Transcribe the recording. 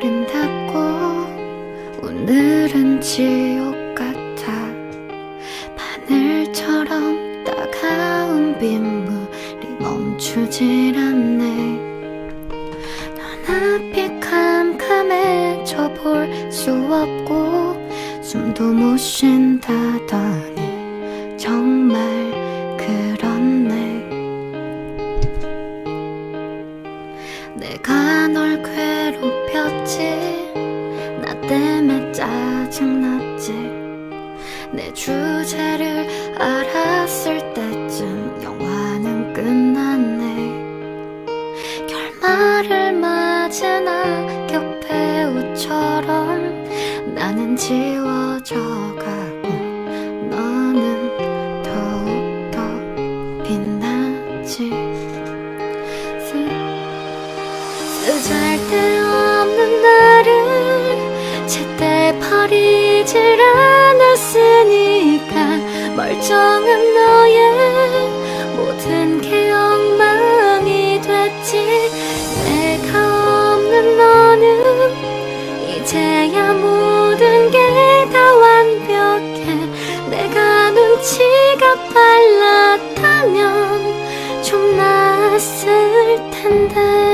아름답고 오늘은 지옥 같아. 바늘처럼 따가운 빗물이 멈추질 않네. 눈앞이 캄캄해져 볼 수 없고 숨도 못 쉰다더니 정말 널 괴롭혔지. 나 때문에 짜증났지. 내 주제를 알았을 때쯤 영화는 끝났네. 결말을 맞은 악역 배우처럼 나는 지워져 가 쓰잘데없는 나를 제때 버리질 않았으니까 멀쩡한 너의 모든 게 엉망이 됐지. 내가 없는 너는 이제야 모든 게 다 완벽해. 내가 눈치가 빨랐다면 좀 나았을 텐데